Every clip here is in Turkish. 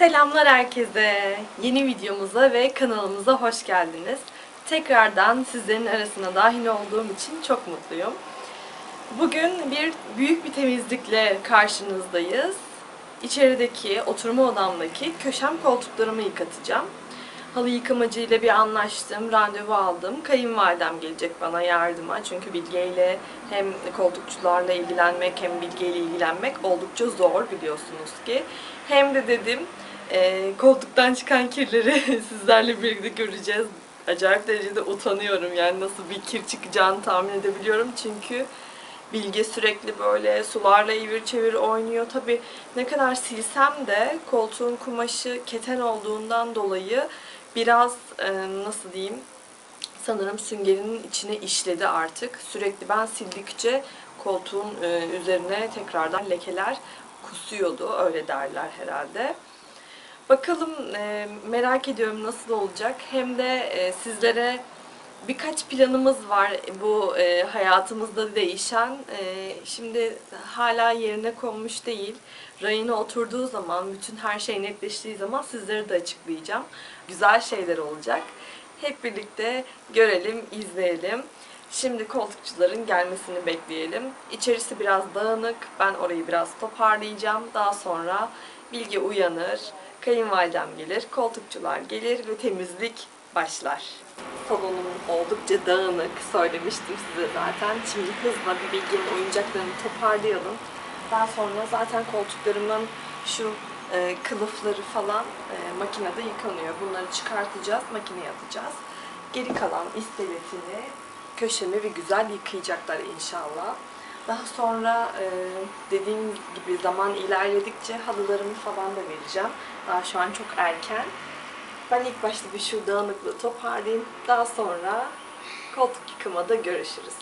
Selamlar herkese. Yeni videomuza ve kanalımıza hoş geldiniz. Tekrardan sizlerin arasına dahil olduğum için çok mutluyum. Bugün bir büyük bir temizlikle karşınızdayız. İçerideki oturma odamdaki köşem koltuklarımı yıkatacağım. Halı yıkamacıyla bir anlaştım, randevu aldım. Kayınvalidem gelecek bana yardıma. Çünkü Bilge ile hem koltukçularla ilgilenmek hem Bilge ile ilgilenmek oldukça zor biliyorsunuz ki. Hem de dedim e, koltuktan çıkan kirleri sizlerle birlikte göreceğiz. Acayip derecede utanıyorum yani nasıl bir kir çıkacağını tahmin edebiliyorum çünkü Bilge sürekli böyle sularla evir çevir oynuyor. Tabi ne kadar silsem de koltuğun kumaşı keten olduğundan dolayı biraz e, nasıl diyeyim sanırım süngerinin içine işledi artık. Sürekli ben sildikçe koltuğun e, üzerine tekrardan lekeler kusuyordu. Öyle derler herhalde. Bakalım e, merak ediyorum nasıl olacak. Hem de e, sizlere birkaç planımız var bu e, hayatımızda değişen. E, şimdi hala yerine konmuş değil. Rayına oturduğu zaman, bütün her şey netleştiği zaman sizlere de açıklayacağım. Güzel şeyler olacak. Hep birlikte görelim, izleyelim. Şimdi koltukçuların gelmesini bekleyelim. İçerisi biraz dağınık. Ben orayı biraz toparlayacağım. Daha sonra Bilge uyanır, kayınvalidem gelir, koltukçular gelir ve temizlik başlar. Salonum oldukça dağınık. Söylemiştim size zaten. Şimdi hızla bir Bilge'nin oyuncaklarını toparlayalım. Daha sonra zaten koltuklarımın şu e, kılıfları falan e, makinede yıkanıyor. Bunları çıkartacağız, makineye atacağız. Geri kalan isteletini, köşemi bir güzel yıkayacaklar inşallah. Daha sonra e, dediğim gibi zaman ilerledikçe halılarımı falan da vereceğim. Daha şu an çok erken. Ben ilk başta bir şu dağınıklığı toparlayayım. Daha sonra koltuk yıkamada görüşürüz.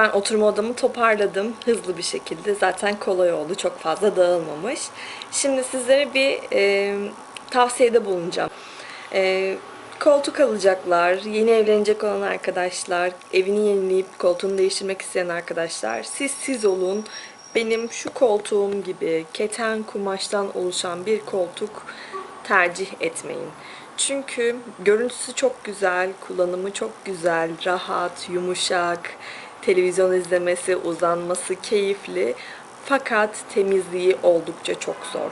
Ben oturma odamı toparladım hızlı bir şekilde. Zaten kolay oldu. Çok fazla dağılmamış. Şimdi sizlere bir e, tavsiyede bulunacağım. E, koltuk alacaklar, yeni evlenecek olan arkadaşlar, evini yenileyip koltuğunu değiştirmek isteyen arkadaşlar, siz siz olun. Benim şu koltuğum gibi keten kumaştan oluşan bir koltuk tercih etmeyin. Çünkü görüntüsü çok güzel, kullanımı çok güzel, rahat, yumuşak, televizyon izlemesi, uzanması keyifli. Fakat temizliği oldukça çok zor.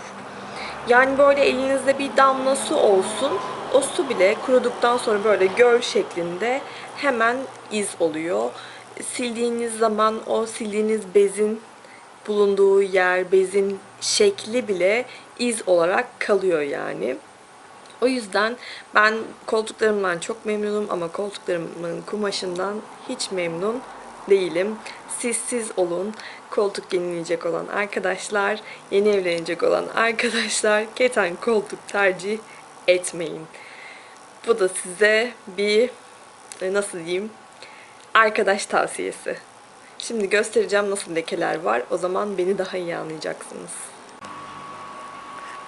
Yani böyle elinizde bir damla su olsun. O su bile kuruduktan sonra böyle göl şeklinde hemen iz oluyor. Sildiğiniz zaman o sildiğiniz bezin bulunduğu yer, bezin şekli bile iz olarak kalıyor yani. O yüzden ben koltuklarımdan çok memnunum ama koltuklarımın kumaşından hiç memnun değilim. Siz siz olun. Koltuk yenileyecek olan arkadaşlar, yeni evlenecek olan arkadaşlar keten koltuk tercih etmeyin. Bu da size bir e, nasıl diyeyim arkadaş tavsiyesi. Şimdi göstereceğim nasıl lekeler var. O zaman beni daha iyi anlayacaksınız.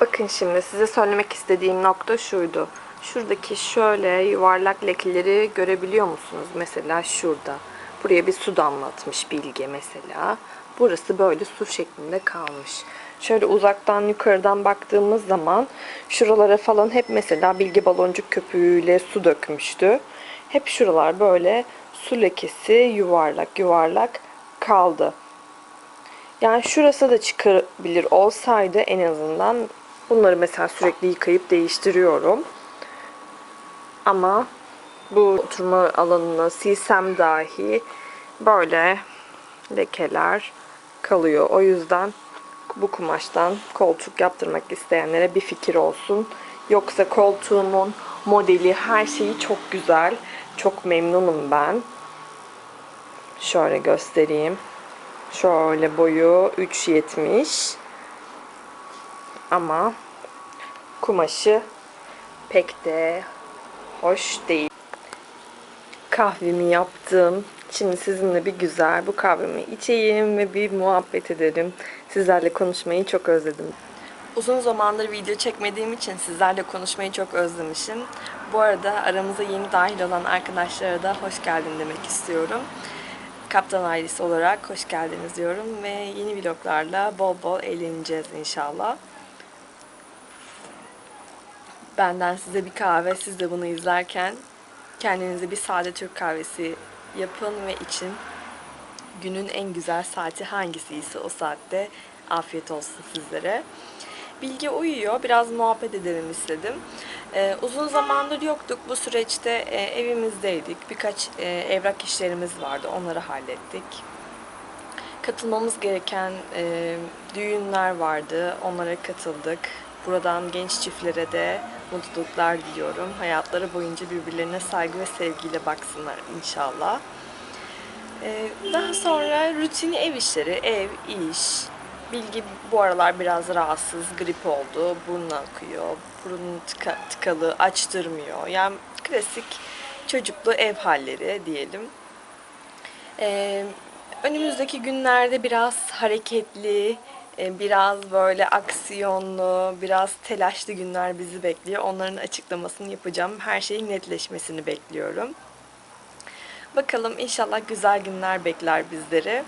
Bakın şimdi size söylemek istediğim nokta şuydu. Şuradaki şöyle yuvarlak lekeleri görebiliyor musunuz? Mesela şurada. Buraya bir su damlatmış Bilge mesela. Burası böyle su şeklinde kalmış. Şöyle uzaktan yukarıdan baktığımız zaman şuralara falan hep mesela Bilge baloncuk köpüğüyle su dökmüştü. Hep şuralar böyle su lekesi yuvarlak yuvarlak kaldı. Yani şurası da çıkabilir olsaydı en azından bunları mesela sürekli yıkayıp değiştiriyorum. Ama bu oturma alanını silsem dahi böyle lekeler kalıyor. O yüzden bu kumaştan koltuk yaptırmak isteyenlere bir fikir olsun. Yoksa koltuğumun modeli her şeyi çok güzel. Çok memnunum ben. Şöyle göstereyim. Şöyle boyu 3.70. Ama kumaşı pek de hoş değil. Kahvemi yaptım. Şimdi sizinle bir güzel bu kahvemi içeyim ve bir muhabbet edelim. Sizlerle konuşmayı çok özledim. Uzun zamandır video çekmediğim için sizlerle konuşmayı çok özlemişim. Bu arada aramıza yeni dahil olan arkadaşlara da hoş geldin demek istiyorum. Kaptan ailesi olarak hoş geldiniz diyorum ve yeni vloglarla bol bol eğleneceğiz inşallah. Benden size bir kahve, siz de bunu izlerken kendinize bir sade Türk kahvesi yapın ve için. Günün en güzel saati hangisiyse o saatte afiyet olsun sizlere. Bilge uyuyor. Biraz muhabbet edelim istedim. Ee, uzun zamandır yoktuk. Bu süreçte e, evimizdeydik. Birkaç e, evrak işlerimiz vardı. Onları hallettik. Katılmamız gereken e, düğünler vardı. Onlara katıldık. Buradan genç çiftlere de mutluluklar diliyorum. Hayatları boyunca birbirlerine saygı ve sevgiyle baksınlar inşallah. Ee, daha sonra rutin ev işleri, ev, iş. Bilgi bu aralar biraz rahatsız, grip oldu, burnu akıyor, burnu tıka, tıkalı, açtırmıyor. Yani klasik çocuklu ev halleri diyelim. Ee, önümüzdeki günlerde biraz hareketli, biraz böyle aksiyonlu, biraz telaşlı günler bizi bekliyor. Onların açıklamasını yapacağım. Her şeyin netleşmesini bekliyorum. Bakalım inşallah güzel günler bekler bizleri.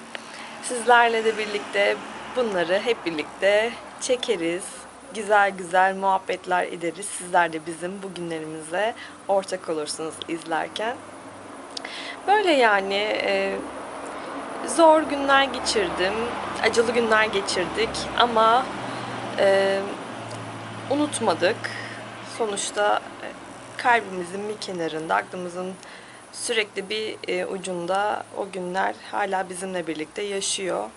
Sizlerle de birlikte bunları hep birlikte çekeriz. Güzel güzel muhabbetler ederiz. Sizler de bizim bu günlerimize ortak olursunuz izlerken. Böyle yani e, zor günler geçirdim. Acılı günler geçirdik ama e, unutmadık. Sonuçta e, kalbimizin bir kenarında, aklımızın sürekli bir e, ucunda o günler hala bizimle birlikte yaşıyor.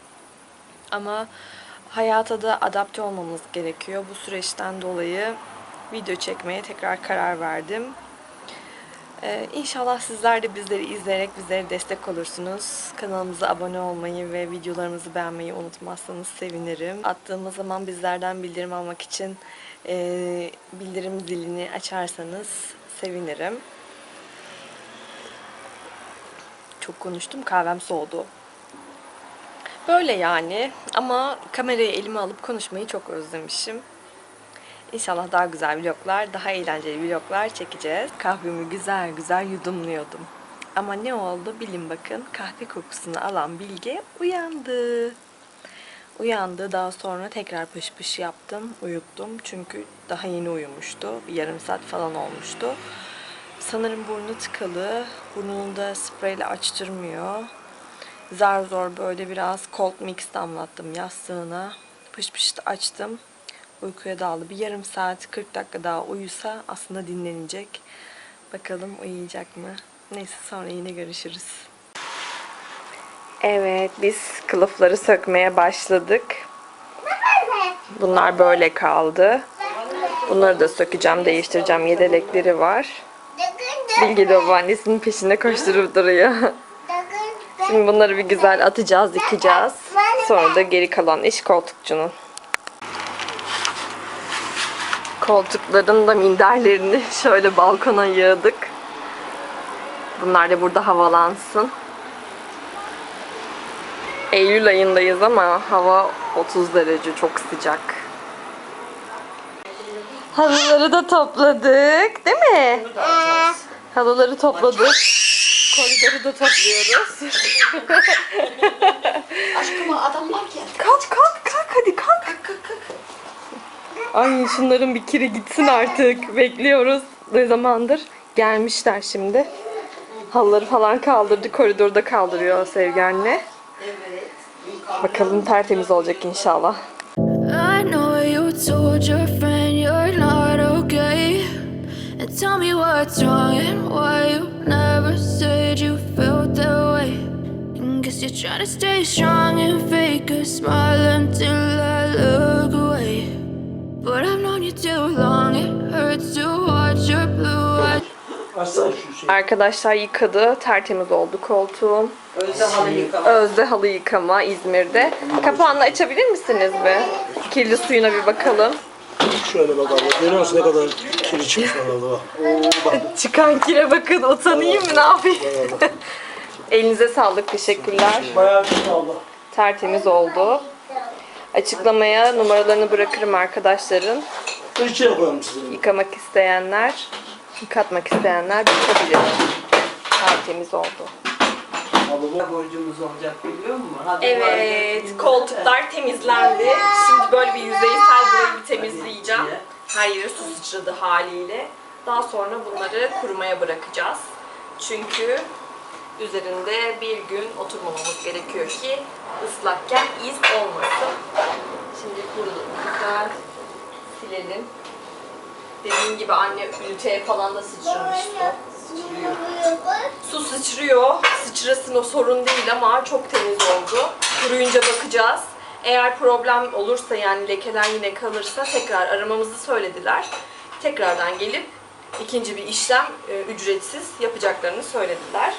Ama hayata da adapte olmamız gerekiyor. Bu süreçten dolayı video çekmeye tekrar karar verdim. Ee, inşallah sizler de bizleri izleyerek bizlere destek olursunuz. Kanalımıza abone olmayı ve videolarımızı beğenmeyi unutmazsanız sevinirim. Attığımız zaman bizlerden bildirim almak için e, bildirim zilini açarsanız sevinirim. Çok konuştum, kahvem soğudu. Böyle yani ama kamerayı elime alıp konuşmayı çok özlemişim. İnşallah daha güzel vloglar, daha eğlenceli vloglar çekeceğiz. Kahvemi güzel güzel yudumluyordum. Ama ne oldu bilin bakın kahve kokusunu alan Bilge uyandı. Uyandı daha sonra tekrar pış pış yaptım, uyuttum. Çünkü daha yeni uyumuştu. Yarım saat falan olmuştu. Sanırım burnu tıkalı. Burnunu da spreyle açtırmıyor. Zar zor böyle biraz cold mix damlattım yastığına. Pış pış açtım. Uykuya daldı. Bir yarım saat 40 dakika daha uyusa aslında dinlenecek. Bakalım uyuyacak mı? Neyse sonra yine görüşürüz. Evet biz kılıfları sökmeye başladık. Bunlar böyle kaldı. Bunları da sökeceğim, değiştireceğim. Yedelekleri var. Bilge de babaannesinin peşinde koşturup duruyor. Şimdi bunları bir güzel atacağız, dikeceğiz. Sonra da geri kalan iş koltukçunun. Koltukların da minderlerini şöyle balkona yığdık. Bunlar da burada havalansın. Eylül ayındayız ama hava 30 derece çok sıcak. Halıları da topladık, değil mi? Halıları topladık. Koridoru da topluyoruz. Aşkım adamlar geldi. kalk kalk kalk hadi kalk. Ay şunların bir kiri gitsin artık. Bekliyoruz. Ne zamandır? Gelmişler şimdi. Halıları falan kaldırdı. Koridorda kaldırıyor Sevgi anne. Bakalım tertemiz olacak inşallah. I know you told your friend you're not okay. And tell me what's wrong and why you never said you felt that way. And guess you're trying to stay strong and fake a smile until I look away. But I've known you too long, it hurts to watch your blue eyes. Şu şey. Arkadaşlar yıkadı. Tertemiz oldu koltuğum. Özde halı yıkama. Özde halı yıkama İzmir'de. Kapağını açabilir misiniz be? Kirli suyuna bir bakalım. Şöyle bakalım. Görüyor musun ne kadar kiri çıkmış orada bak. Oo bak. Çıkan kire bakın utanayım mı ne yapayım? Elinize sağlık. Teşekkürler. Bayağı kötü oldu. Tertemiz oldu. Açıklamaya numaralarını bırakırım arkadaşların. Koyalım sizin. Yıkamak isteyenler, yıkatmak isteyenler bakabilir. Tertemiz oldu. Abla bu. borcumuz olacak biliyor musun? Hadi Evet, koltuklar temizlendi. Şimdi böyle bir yüzeysel burayı bir temizleyeceğim. Her yeri su sıçradı haliyle. Daha sonra bunları kurumaya bırakacağız. Çünkü üzerinde bir gün oturmamamız gerekiyor ki ıslakken iz olmasın. Şimdi kuruluklar silelim. Dediğim gibi anne üniteye falan da sıçramıştı. Su sıçrıyor. Sıçrasın o sorun değil ama çok temiz oldu. Kuruyunca bakacağız. Eğer problem olursa yani lekeler yine kalırsa tekrar aramamızı söylediler. Tekrardan gelip ikinci bir işlem e, ücretsiz yapacaklarını söylediler.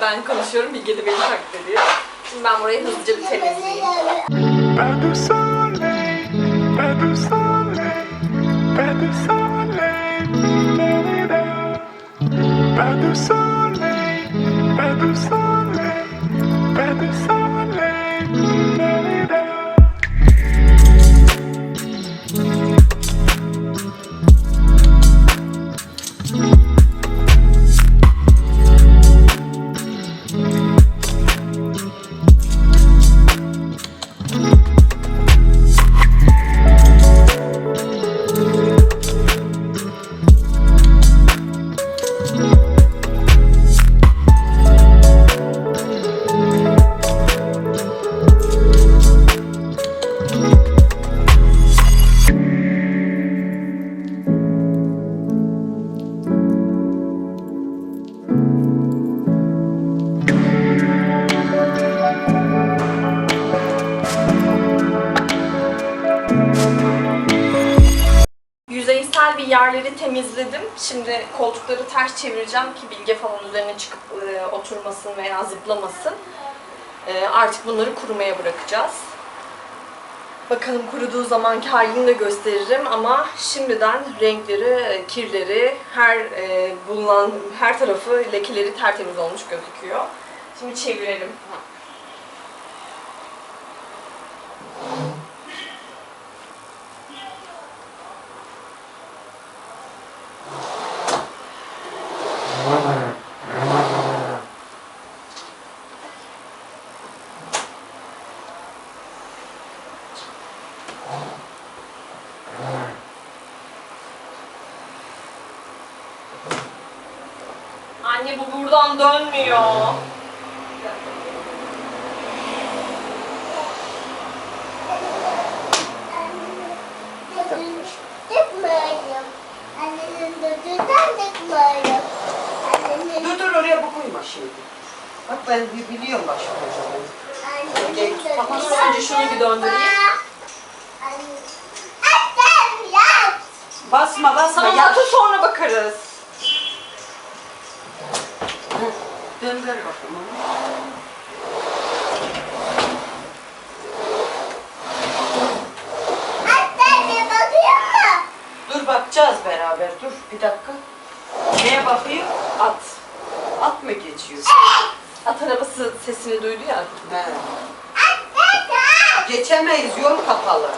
Ben konuşuyorum, Bilge de beni taklit ediyor. Şimdi ben burayı hızlıca bir temizleyeyim. Pas de soleil, pas de soleil, pas de la-di-da. Pas de soleil, pas de soleil, pas de soleil, Yüzeysel bir yerleri temizledim. Şimdi koltukları ters çevireceğim ki bilge falan üzerine çıkıp e, oturmasın veya zıplamasın. E, artık bunları kurumaya bırakacağız. Bakalım kuruduğu zamanki halini de gösteririm ama şimdiden renkleri, kirleri, her e, bulunan her tarafı lekeleri tertemiz olmuş gözüküyor. Şimdi çevirelim. Anne bu buradan dönmüyor. Dur dur oraya bu koyma şimdi. Bak ben bi- biliyorum bak şu Ama dödünden önce şunu bir döndüreyim. Basma basma Tamam sonra bakarız. Döndür bakalım. Mu? Dur bakacağız beraber dur bir dakika. Neye bakıyor? At. At mı geçiyor? At arabası sesini duydu ya. He. Geçemeyiz yol kapalı.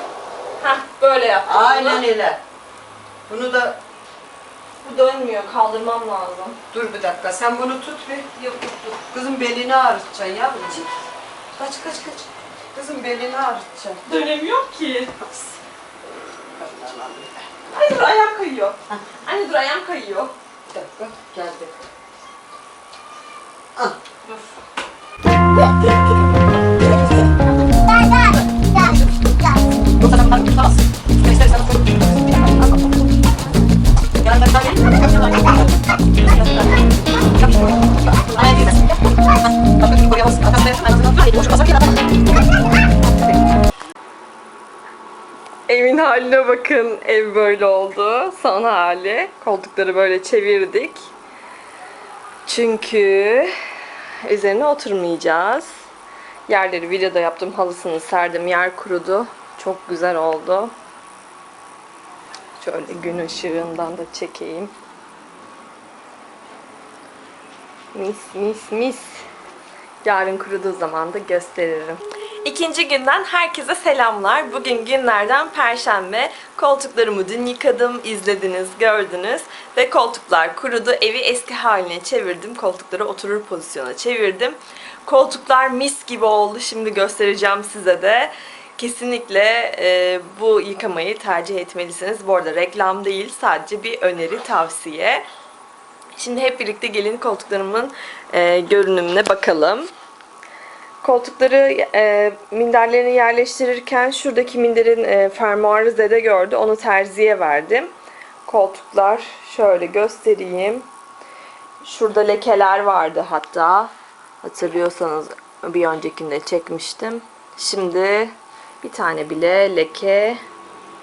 Heh böyle yaptım. Aynen öyle. Bunu da Bu dönmüyor. Kaldırmam lazım. dur bir dakika sen bunu tut bir. Yok tut tut. Kızım belini ağrıtacaksın yavrucuk. Kaç kaç kaç. Kızım belini ağrıtacaksın. Dönemiyor ki. Ay dur ayağım kayıyor. Anne dur ayağım kayıyor. Bir dakika geldi. Ah. Dur. Haline bakın. Ev böyle oldu. Son hali. Koltukları böyle çevirdik. Çünkü üzerine oturmayacağız. Yerleri videoda yaptım. Halısını serdim. Yer kurudu. Çok güzel oldu. Şöyle gün ışığından da çekeyim. Mis mis mis. Yarın kuruduğu zaman da gösteririm. İkinci günden herkese selamlar. Bugün günlerden perşembe. Koltuklarımı dün yıkadım, izlediniz, gördünüz. Ve koltuklar kurudu. Evi eski haline çevirdim. Koltukları oturur pozisyona çevirdim. Koltuklar mis gibi oldu. Şimdi göstereceğim size de. Kesinlikle e, bu yıkamayı tercih etmelisiniz. Bu arada reklam değil, sadece bir öneri, tavsiye. Şimdi hep birlikte gelin koltuklarımın e, görünümüne bakalım. Koltukları e, minderlerini yerleştirirken şuradaki minderin e, fermuarı zede gördü. Onu terziye verdim. Koltuklar şöyle göstereyim. Şurada lekeler vardı hatta. Hatırlıyorsanız bir öncekinde çekmiştim. Şimdi bir tane bile leke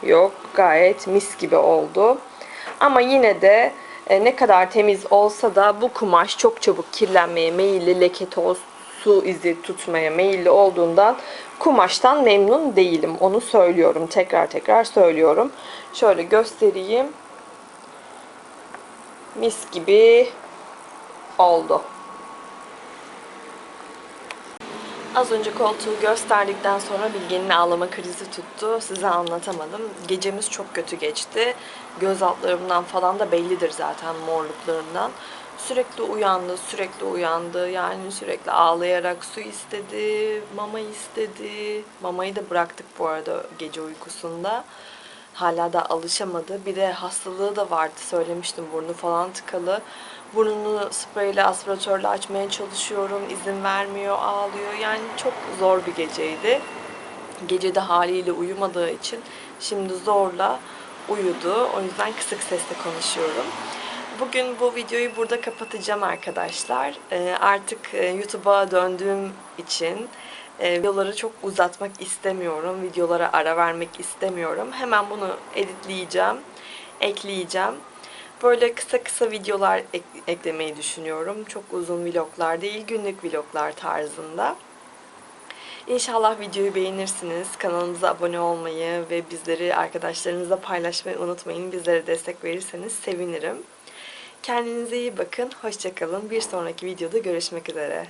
yok. Gayet mis gibi oldu. Ama yine de e, ne kadar temiz olsa da bu kumaş çok çabuk kirlenmeye meyilli, leke, toz, su izi tutmaya meyilli olduğundan kumaştan memnun değilim. Onu söylüyorum. Tekrar tekrar söylüyorum. Şöyle göstereyim. Mis gibi oldu. Az önce koltuğu gösterdikten sonra Bilge'nin ağlama krizi tuttu. Size anlatamadım. Gecemiz çok kötü geçti. Göz altlarımdan falan da bellidir zaten morluklarından. Sürekli uyandı, sürekli uyandı. Yani sürekli ağlayarak su istedi, mama istedi. Mamayı da bıraktık bu arada gece uykusunda. Hala da alışamadı. Bir de hastalığı da vardı söylemiştim burnu falan tıkalı. Burnunu spreyle aspiratörle açmaya çalışıyorum. izin vermiyor, ağlıyor. Yani çok zor bir geceydi. Gece de haliyle uyumadığı için şimdi zorla uyudu. O yüzden kısık sesle konuşuyorum. Bugün bu videoyu burada kapatacağım arkadaşlar. Ee, artık e, YouTube'a döndüğüm için e, videoları çok uzatmak istemiyorum. Videolara ara vermek istemiyorum. Hemen bunu editleyeceğim, ekleyeceğim. Böyle kısa kısa videolar ek- eklemeyi düşünüyorum. Çok uzun vloglar değil, günlük vloglar tarzında. İnşallah videoyu beğenirsiniz. Kanalımıza abone olmayı ve bizleri arkadaşlarınızla paylaşmayı unutmayın. Bizlere destek verirseniz sevinirim. Kendinize iyi bakın. Hoşçakalın. Bir sonraki videoda görüşmek üzere.